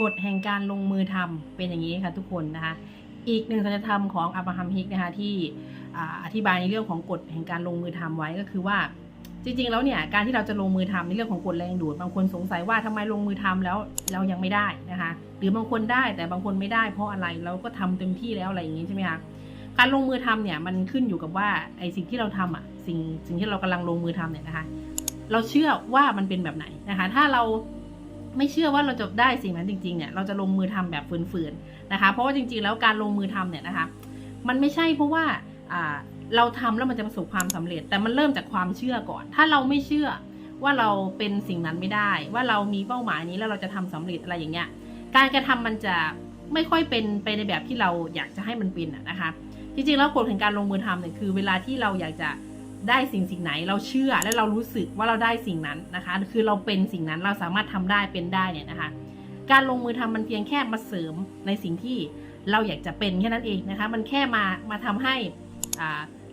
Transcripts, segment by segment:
กฎแห่งการลงมือทำเป็นอย่างนี้ค่ะทุกคนนะคะ อีกหนึ่งสัจธรรมของอับราฮัมฮิกนะคะที่อธิบายในเรื่องของกฎแห่งการลงมือทำไว้ก็คือว่า จริงๆ แล้วเนี่ยการที่เราจะลงมือทำในเรื่องของกฎแรงดูด บางคนสงสัยว่าทำไมลงมือทำแล้วเรายังไม่ได้นะคะ หรือบางคนได้แต่บางคนไม่ได้เพราะอะไรเราก็ทำเต็มที่แล้วอะไรอย่างนี้ใช่ไหมคะการลงมือทำเนี่ยมันขึ้นอยู่กับว่าไอสิ่งที่เราทำอะสิ่งสิ่งที่เรากำลังลงมือทำเนี่ยนะคะ เราเชื่อว่ามันเป็นแบบไหนนะคะ ถ้าเรา ไม่เชื่อว่าเราจะได้สิ่งนั้นจริงๆเนี่ยเราจะลงมือทำแบบฝืนๆนะคะ เพราะว่าจริงๆแล้วการลงมือทำเนี่ยนะคะมันไม่ใช่เพราะว่าเราทำแล้วมันจะประสบความสำเร็จ แต่มันเริ่มจากความเชื่อก่อน ถ้าเราไม่เชื่อว่าเราเป็นสิ่งนั้นไม่ได้ ว่าเรามีเป้าหมายนี้แล้วเราจะทำสำเร็จอะไรอย่างเงี้ยการกระทำมันจะไม่ค่อยเป็นไปในแบบที่เราอยากจะให้มันเป็นนะคะ จริงๆแล้วกฎแห่งการลงมือทำเนี่ยคือ เวลาที่เราอยากจะ ได้สิ่งสิ่งไหนเราเชื่อและเรารู้สึกว่าเราได้สิ่งนั้นนะคะ คือเราเป็นสิ่งนั้นเราสามารถทำได้เป็นได้เนี่ยนะคะ การลงมือทำมันเพียงแค่มาเสริมในสิ่งที่เราอยากจะเป็นแค่นั้นเองนะคะ มันแค่มามาทำให้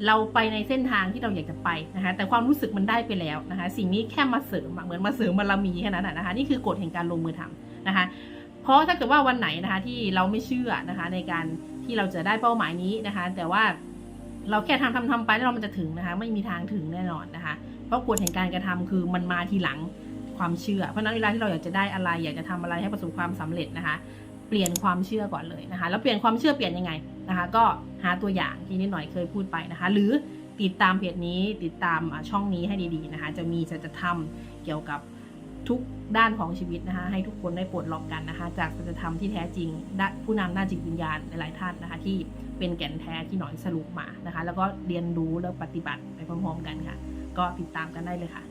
เราไปในเส้นทางที่เราอยากจะไปนะคะ แต่ความรู้สึกมันได้ไปแล้วนะคะ สิ่งนี้แค่มาเสริมเหมือนมาเสริมบารมีแค่นั้นนะคะ นี่คือกฎแห่งการลงมือทำนะคะ เพราะถ้าเกิดว่าวันไหนนะคะที่เราไม่เชื่อนะคะในการที่เราจะได้เป้าหมายนี้นะคะ แต่ว่า เราแค่ทำทำทำไปแล้วเรามันจะถึงนะคะ ไม่มีทางถึงแน่นอนนะคะ เพราะกฎแห่งการกระทำคือมันมาทีหลังความเชื่อ เพราะนั้นเวลาที่เราอยากจะได้อะไร อยากจะทำอะไรให้ประสบความสำเร็จนะคะ เปลี่ยนความเชื่อก่อนเลยนะคะ แล้วเปลี่ยนความเชื่อเปลี่ยนยังไงนะคะ ก็หาตัวอย่างที่นิดหน่อยเคยพูดไปนะคะ หรือติดตามเพจนี้ติดตามช่องนี้ให้ดีๆนะคะ จะมีจะจะทำเกี่ยวกับ ทุกด้านของชีวิตนะคะ ให้ทุกคนได้ปลดล็อกกันนะคะ จากสัจธรรมที่แท้จริงผู้นำด้านจิตวิญญาณหลายๆท่านนะคะ ที่เป็นแก่นแท้ที่หน่อยสรุปมานะคะ แล้วก็เรียนรู้แล้วปฏิบัติไปพร้อมๆกันค่ะ ก็ติดตามกันได้เลยค่ะ